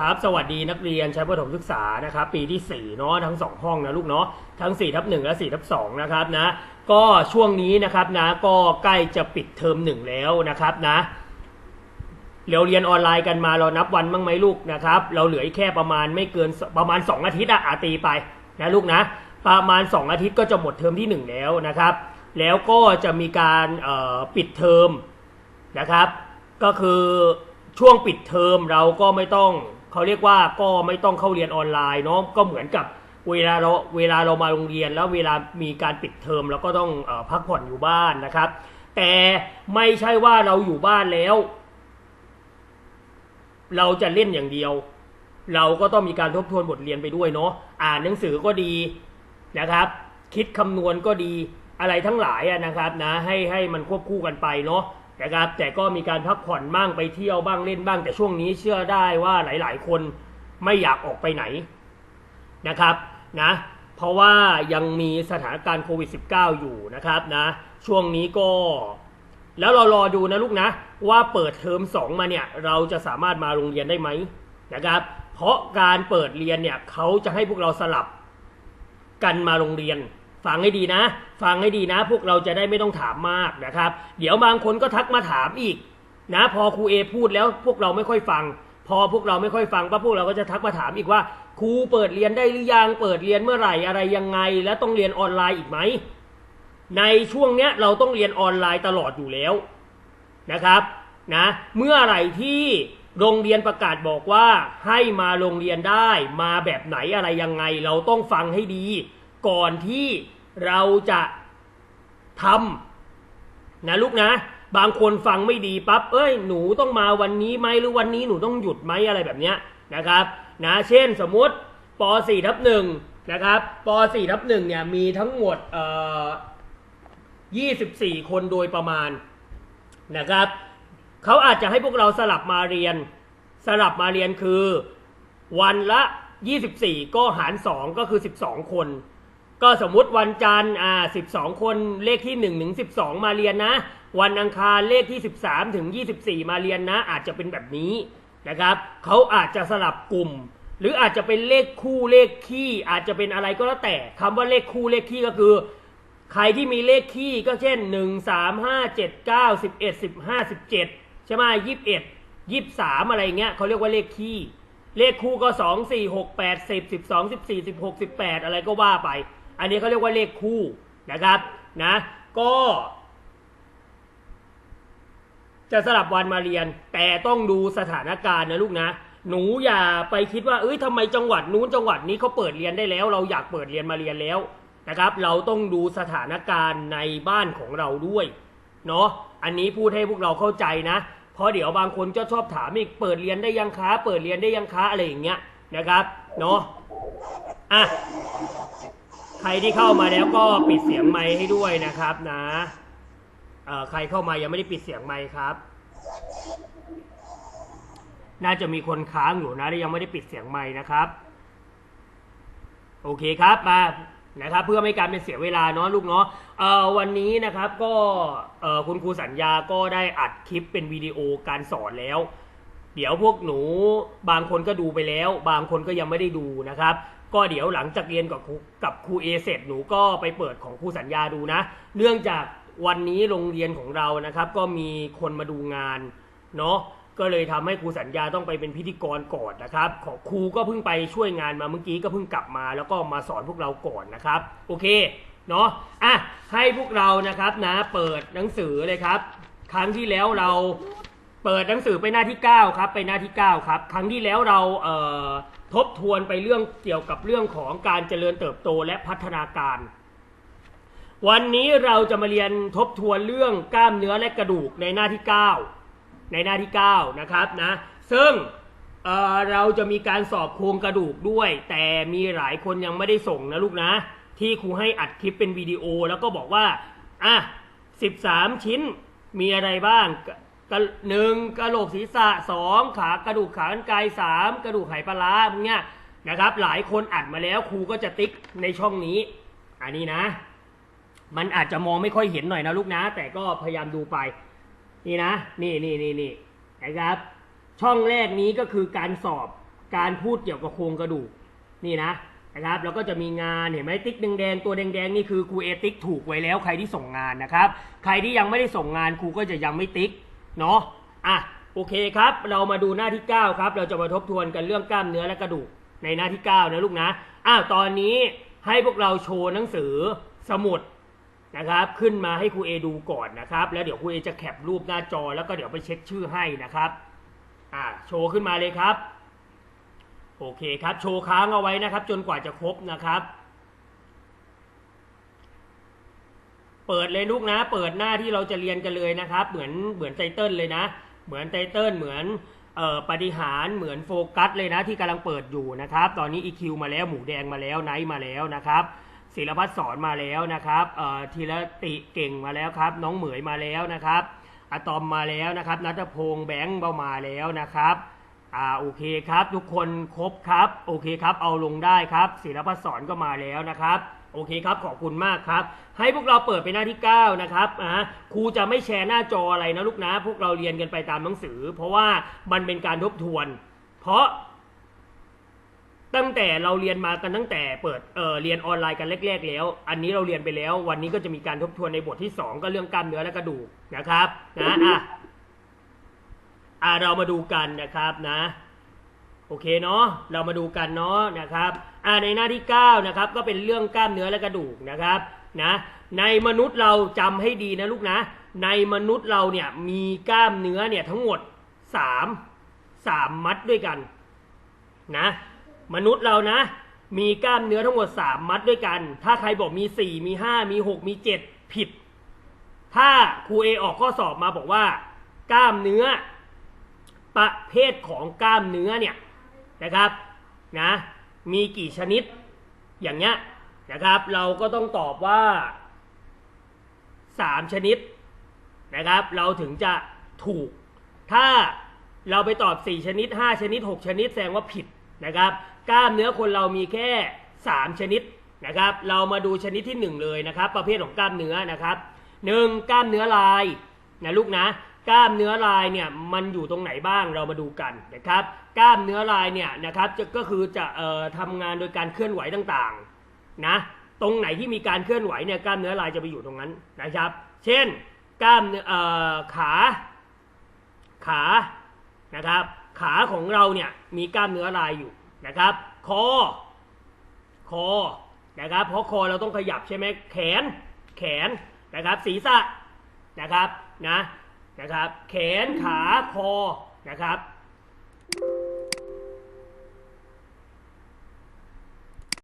ครับสวัสดีนักเรียนชั้นประถมศึกษานะครับปีที่ 4 เนาะทั้ง 2 ห้องนะลูกเนาะทั้ง4ทับ1และ4ทับ2นะครับนะก็ช่วงนี้นะครับนะก็ใกล้จะปิดเทอมหนึ่งแล้วนะครับนะเราเรียนออนไลน์กันมาเรานับวันบ้างไหมลูกนะครับเราเหลืออีกแค่ประมาณไม่เกินประมาณ 2 อาทิตย์อะอาตีไปนะลูกนะประมาณ 2 อาทิตย์ก็จะหมดเทอมที่ 1 แล้วนะครับ แล้วก็จะมีการปิดเทอมนะครับ ก็คือช่วงปิดเทอมเราก็ไม่ต้อง เขาเรียกว่าก็ไม่ต้องเข้าเรียนออนไลน์เนาะก็เหมือนกับเวลาเราเวลาเรามาโรงเรียน แล้วเวลามีการปิดเทอมเราก็ต้องอพักผ่อนอยู่บ้านนะครับ แต่ไม่ใช่ว่าเราอยู่บ้านแล้ว เราจะเล่นอย่างเดียว เราก็ต้องมีการทบทวนบทเรียนไปด้วยเนาะอ่านหนังสือก็ดีนะครับ คิดคำนวณก็ดีอะไรทั้งหลายนะครับนะให้ให้มันควบคู่กันไปเนาะ นะครับแต่ก็มีการพักผ่อนบ้างไปเที่ยวบ้างเล่นบ้าง แต่ช่วงนี้เชื่อได้ว่าหลาย ๆ คนไม่อยากออกไปไหนนะครับนะเพราะว่ายังมีสถานการณ์โควิด -19 อยู่นะครับนะช่วงนี้ก็ แล้วเรารอดูนะลูกนะ ว่าเปิดเทอมสองมาเนี่ย เราจะสามารถมาโรงเรียนได้ไหมนะครับ เพราะการเปิดเรียนเนี่ยเขาจะให้พวกเราสลับกันมาโรงเรียน ฟังให้ดีนะ ฟังให้ดีนะ พวกเราจะได้ไม่ต้องถามมากนะครับ เดี๋ยวบางคนก็ทักมาถามอีก นะ พอครูเอพูดแล้วพวกเราไม่ค่อยฟัง พอพวกเราไม่ค่อยฟังปั๊บพวกเราก็จะทักมาถามอีกว่าครูเปิดเรียนได้หรือยังเปิดเรียนเมื่อไหร่อะไรยังไง และต้องเรียนออนไลน์อีกไหมในช่วงเนี้ยเราต้องเรียนออนไลน์ตลอดอยู่แล้วนะครับนะเมื่อไหร่ที่โรงเรียนประกาศบอกว่าให้มาโรงเรียนได้มาแบบไหนอะไรยังไง เราต้องฟังให้ดี ก่อนที่ เราจะทำนะลูกนะ บางคนฟังไม่ดีปั๊บเอ้ยหนูต้องมาวันนี้ไหมหรือวันนี้หนูต้องหยุดไหมอะไรแบบเนี้ยนะครับนะเช่นสมมุติป .4 ทับหนึ่งนะครับป .4 ทับหนึ่งเนี่ยมีทั้งหมดเอ่อ24 คนโดยประมาณนะครับเขาอาจจะให้พวกเราสลับมาเรียน สลับมาเรียนคือวันละ 24 ก็หาร 2 ก็คือ 12 คน ก็สมมุติวันจันทร์อ่า12คนเลขที่1ถึง12มาเรียนนะ วันอังคารเลขที่13ถึง24มาเรียนนะ อาจจะเป็นแบบนี้นะครับเขาอาจจะสลับกลุ่ม หรืออาจจะเป็นเลขคู่เลขคี่ อาจจะเป็นอะไรก็แล้วแต่คำว่าเลขคู่เลขคี่ก็คือ ใครที่มีเลขคี่ก็เช่นหนึ่งสามห้าเจ็ดเก้าสิบเอ็ดสิบห้าสิบเจ็ดใช่ไหมยี่สิบเอ็ดยี่สิบสามอะไรเงี้ยเขาเรียกว่าเลขคี่ เลขคู่ก็สองสี่หกแปดสิบสิบสองสิบสี่สิบหกสิบแปดอะไรก็ว่าไป อันนี้เขาเรียกว่าเลขคู่นะครับนะก็จะสลับวันมาเรียน แต่ต้องดูสถานการณ์นะลูกนะ หนูอย่าไปคิดว่าเอ้ยทำไมจังหวัดนู้นจังหวัดนี้เขาเปิดเรียนได้แล้ว เราอยากเปิดเรียนมาเรียนแล้วนะครับ เราต้องดูสถานการณ์ในบ้านของเราด้วยเนาะอันนี้พูดให้พวกเราเข้าใจนะเพราะเดี๋ยวบางคนจะชอบถามอีกเปิดเรียนได้ยังคะเปิดเรียนได้ยังคะอะไรอย่างเงี้ยนะครับเนาะอะ รที่เข้ามาแล้วก็ปิดเสียงไมค์ให้ด้วยนะครับนะเอ่อใครเข้ามายังไม่ได้ปิดเสียงไมค์ครับ น่าจะมีคนค้างอยู่นะที่ยังไม่ได้ปิดเสียงไมค์นะครับ โอเคครับมานะครับ เพื่อไม่การเป็นเสียเวลาเนาะลูกเนาะเอ่อวันนี้นะครับก็เอ่อคุณครูสัญญาก็ได้อัดคลิปเป็นวิดีโอการสอนแล้ว เดี๋ยวพวกหนูบางคนก็ดูไปแล้ว บางคนก็ยังไม่ได้ดูนะครับ ก็เดี๋ยวหลังจากเรียนกับครูกับครูเอเสร็จหนูก็ไปเปิดของครูสัญญาดูนะ เนื่องจากวันนี้โรงเรียนของเรานะครับ ก็มีคนมาดูงานเนาะก็เลยทำให้ครูสัญญาต้องไปเป็นพิธีกรก่อนนะครับ ของครูก็เพิ่งไปช่วยงานมาเมื่อกี้ก็เพิ่งกลับมา แล้วก็มาสอนพวกเราก่อนนะครับ โอเคเนาะอะให้พวกเรานะครับนะเปิดหนังสือเลยครับ ครั้งที่แล้วเรา เปิดหนังสือไปหน้าที่ 9 ครับ ไปหน้าที่ 9 ครับ ครั้งที่แล้วเราเทบทวนไปเรื่องเกี่ยวกับเรื่องของการเจริญเติบโตและพัฒนาการ วันนี้เราจะมาเรียนทบทวนเรื่องกล้ามเนื้อและกระดูกในหน้าที่ 9 ในหน้าที่ 9 นะครับนะ ซึ่งเเราจะมีการสอบโครงกระดูกด้วย แต่มีหลายคนยังไม่ได้ส่งนะลูกนะ ที่ครูให้อัดคลิปเป็นวิดีโอแล้วก็บอกว่าอะ13 ชิ้นมีอะไรบ้าง หนึ่งกระโหลกศีรษะสองขากระดูกขากรรไกรสามกระดูกไหปลาร้าพวกเนี้ยนะครับ หลายคนอัดมาแล้วครูก็จะติ๊กในช่องนี้ อันนี้นะ มันอาจจะมองไม่ค่อยเห็นหน่อยนะลูกนะ แต่ก็พยายามดูไป นี่นะ นี่นี่นี่นี่นะครับ ช่องแรกนี้ก็คือการสอบการพูดเกี่ยวกับโครงกระดูกนี่นะนะครับแล้วก็จะมีงานเห็นไหมติ๊กแดงๆตัวแดงๆนี่คือครูเอติ๊กถูกไว้แล้วใครที่ส่งงานนะครับ ใครที่ยังไม่ได้ส่งงานครูก็จะยังไม่ติ๊ก เนาะอะโอเคครับ เรามาดูหน้าที่ 9 ครับ เราจะมาทบทวนกันเรื่องกล้ามเนื้อและกระดูกในหน้าที่ 9 นะลูกนะอ้าวตอนนี้ให้พวกเราโชว์หนังสือสมุดนะครับ ขึ้นมาให้ครูเอดูก่อนนะครับ แล้วเดี๋ยวครูเอจะแคปรูปหน้าจอแล้วก็เดี๋ยวไปเช็คชื่อให้นะครับอ่าโชว์ขึ้นมาเลยครับ โอเคครับ โชว์ค้างเอาไว้นะครับ จนกว่าจะครบนะครับ เปิดเลยลูกนะ เปิดหน้าที่เราจะเรียนกันเลยนะครับ เหมือนเหมือนไตเติ้ลเลยนะ เหมือนไตเติ้ลเหมือนเอ่อปฏิหารเหมือนโฟกัสเลยนะที่กำลังเปิดอยู่นะครับ ตอนนี้ EQ มาแล้วหมูแดงมาแล้วไนท์มาแล้วนะครับศิลพัฒน์สอนมาแล้วนะครับเอ่อธีรติเก่งมาแล้วครับ น้องเหมยมาแล้วนะครับอะตอมมาแล้วนะครับนัทพงษ์แบงค์เบามาแล้วนะครับอ่าโอเคครับ ทุกคนครบครับ โอเคครับ เอาลงได้ครับศิลพัฒน์สอนก็มาแล้วนะครับ โอเคครับ ขอบคุณมากครับ ให้พวกเราเปิดไปหน้าที่ 9 นะครับอ่าครูจะไม่แชร์หน้าจออะไรนะลูกนะ พวกเราเรียนกันไปตามหนังสือ เพราะว่ามันเป็นการทบทวน เพราะ ตั้งแต่เราเรียนมากันตั้งแต่เปิดเอ่อเรียนออนไลน์กันแรก ๆ แล้ว อันนี้เราเรียนไปแล้ว วันนี้ก็จะมีการทบทวนในบทที่ 2 ก็เรื่องกล้ามเนื้อและกระดูกนะครับนะอะอะเรามาดูกันนะครับนะ โอเคเนาะเรามาดูกันเนาะนะครับ ในหน้าที่9นะครับก็เป็นเรื่องกล้ามเนื้อและกระดูกนะครับนะในมนุษย์เราจำให้ดีนะลูกนะ ในมนุษย์เราเนี่ยมีกล้ามเนื้อเนี่ยทั้งหมด 3 3 มัดด้วยกันนะมนุษย์เรานะ มีกล้ามเนื้อทั้งหมด 3 มัดด้วยกัน ถ้าใครบอกมี 4 มี 5 มี 6 มี 7 ผิด ถ้าครูเอออกข้อสอบมาบอกว่า กล้ามเนื้อประเภทของกล้ามเนื้อเนี่ยนะครับนะ มีกี่ชนิด อย่างเงี้ยนะครับ เราก็ต้องตอบว่า 3 ชนิดนะครับ เราถึงจะถูก ถ้าเราไปตอบ 4 ชนิด 5 ชนิด 6 ชนิดแสดงว่าผิดนะครับ กล้ามเนื้อคนเรามีแค่ 3 ชนิดนะครับ เรามาดูชนิดที่ 1 เลยนะครับ ประเภทของกล้ามเนื้อนะครับหนึ่งกล้ามเนื้อลายนะลูกนะ กล้ามเนื้อลายเนี่ยมันอยู่ตรงไหนบ้างเรามาดูกันนะครับ กล้ามเนื้อลายเนี่ยนะครับจะก็คือจะเอ่อทำงานโดยการเคลื่อนไหวต่างๆนะตรงไหนที่มีการเคลื่อนไหวเนี่ยกล้ามเนื้อลายจะไปอยู่ตรงนั้นนะครับ เช่นกล้ามเนื้อเอ่อขาขานะครับ ขาของเราเนี่ยมีกล้ามเนื้อลายอยู่นะครับ คอคอนะครับเพราะคอเราต้องขยับใช่ไหมแขนแขนนะครับศีรษะนะครับนะ นะครับ แขนขาคอนะครับ